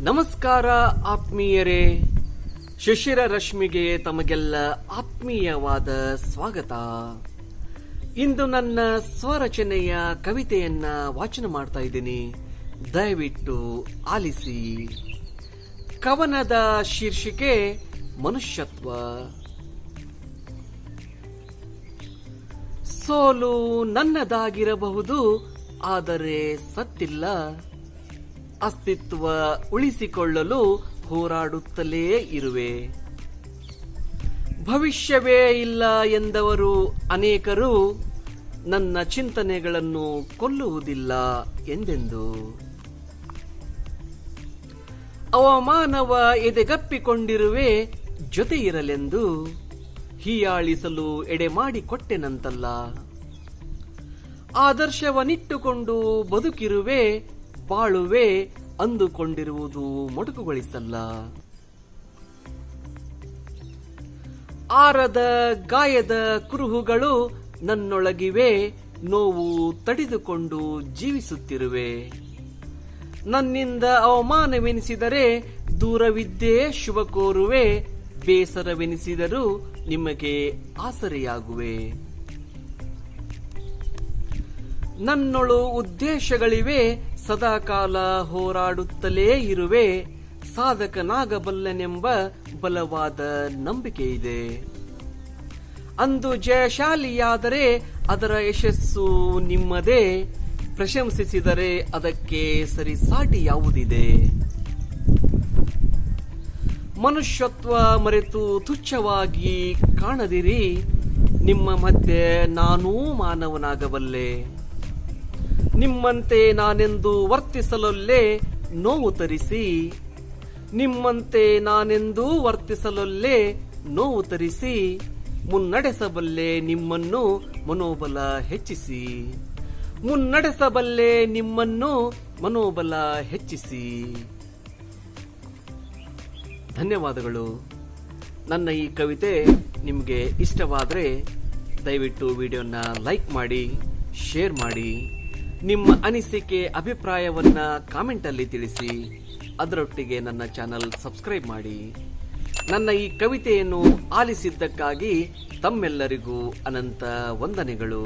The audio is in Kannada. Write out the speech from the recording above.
ನಮಸ್ಕಾರ, ಆತ್ಮೀಯರೇ. ಶಿಶಿರ ರಶ್ಮಿಗೆ ತಮಗೆಲ್ಲ ಆತ್ಮೀಯವಾದ ಸ್ವಾಗತ. ಇಂದು ನನ್ನ ಸ್ವರಚನೆಯ ಕವಿತೆಯನ್ನ ವಾಚನ ಮಾಡ್ತಾ ಇದ್ದೀನಿ. ದಯವಿಟ್ಟು ಆಲಿಸಿ. ಕವನದ ಶೀರ್ಷಿಕೆ, ಮನುಷ್ಯತ್ವ. ಸೋಲು ನನ್ನದಾಗಿರಬಹುದು, ಆದರೆ ಸತ್ತಿಲ್ಲ. ಅಸ್ತಿತ್ವ ಉಳಿಸಿಕೊಳ್ಳಲು ಹೋರಾಡುತ್ತಲೇ ಇರುವೆ. ಭವಿಷ್ಯವೇ ಇಲ್ಲ ಎಂದವರು ಅನೇಕರು ನನ್ನ ಚಿಂತನೆಗಳನ್ನು ಕೊಲ್ಲುವುದಿಲ್ಲ ಎಂದೆಂದು. ಅವಮಾನವ ಎದೆಗಪ್ಪಿಕೊಂಡಿರುವೆ ಜೊತೆ ಇರಲೆಂದು ಹೀಯಾಳಿಸಲು ಎಡೆ ಮಾಡಿಕೊಟ್ಟೆನಂತಲ್ಲ ಆದರ್ಶವನಿಟ್ಟುಕೊಂಡು ಬದುಕಿರುವೆ ಬಾಳುವೆ ಅಂದುಕೊಂಡಿರುವುದು ಮೊಟಕುಗೊಳಿಸಲ್ಲ. ಆರದ ಗಾಯದ ಕುರುಹುಗಳು ನನ್ನೊಳಗಿವೆ, ನೋವು ತಡೆದುಕೊಂಡು ಜೀವಿಸುತ್ತಿರುವೆ. ನನ್ನಿಂದ ಅವಮಾನವೆನಿಸಿದರೆ ದೂರವಿದ್ದೇ ಶುಭ ಕೋರುವೆ, ಬೇಸರವೆನಿಸಿದರೂ ನಿಮಗೆ ಆಸರೆಯಾಗುವೆ. ನನ್ನೊಳು ಉದ್ದೇಶಗಳಿವೆ ಸದಾಕಾಲ ಹೋರಾಡುತ್ತಲೇ ಇರುವೆ, ಸಾಧಕನಾಗಬಲ್ಲನೆಂಬ ಬಲವಾದ ನಂಬಿಕೆ ಇದೆ. ಅಂದು ಜಯಶಾಲಿಯಾದರೆ ಅದರ ಯಶಸ್ಸು ನಿಮ್ಮದೇ, ಪ್ರಶಂಸಿಸಿದರೆ ಅದಕ್ಕೆ ಸರಿಸಾಟಿ ಯಾವುದಿದೆ ಮನುಷ್ಯತ್ವ ಮರೆತು ತುಚ್ಛವಾಗಿ ಕಾಣದಿರಿ, ನಿಮ್ಮ ಮಧ್ಯೆ ನಾನೂ ಮಾನವನಾಗಬಲ್ಲೆ. ನಿಮ್ಮಂತೆ ನಾನೆಂದು ವರ್ತಿಸಲೊಲ್ಲೇ ನೋವು ತರಿಸಿ. ನಿಮ್ಮಂತೆ ನಾನೆಂದೂ ವರ್ತಿಸಲೊಲ್ಲೇ ನೋವು ತರಿಸಿ. ಮುನ್ನಡೆಸಬಲ್ಲೆ ನಿಮ್ಮನ್ನು ಮನೋಬಲ ಹೆಚ್ಚಿಸಿ. ಮುನ್ನಡೆಸಬಲ್ಲೆ ನಿಮ್ಮನ್ನು ಮನೋಬಲ ಹೆಚ್ಚಿಸಿ. ಧನ್ಯವಾದಗಳು. ನನ್ನ ಈ ಕವಿತೆ ನಿಮಗೆ ಇಷ್ಟವಾದರೆ ದಯವಿಟ್ಟು ವಿಡಿಯೋನ ಲೈಕ್ ಮಾಡಿ, ಶೇರ್ ಮಾಡಿ. ನಿಮ್ಮ ಅನಿಸಿಕೆ, ಅಭಿಪ್ರಾಯವನ್ನ ಕಾಮೆಂಟ್ ಅಲ್ಲಿ ತಿಳಿಸಿ. ಅದರೊಟ್ಟಿಗೆ ನನ್ನ ಚಾನಲ್ ಸಬ್ಸ್ಕ್ರೈಬ್ ಮಾಡಿ. ನನ್ನ ಈ ಕವಿತೆಯನ್ನು ಆಲಿಸಿದ್ದಕ್ಕಾಗಿ ತಮ್ಮೆಲ್ಲರಿಗೂ ಅನಂತ ವಂದನೆಗಳು.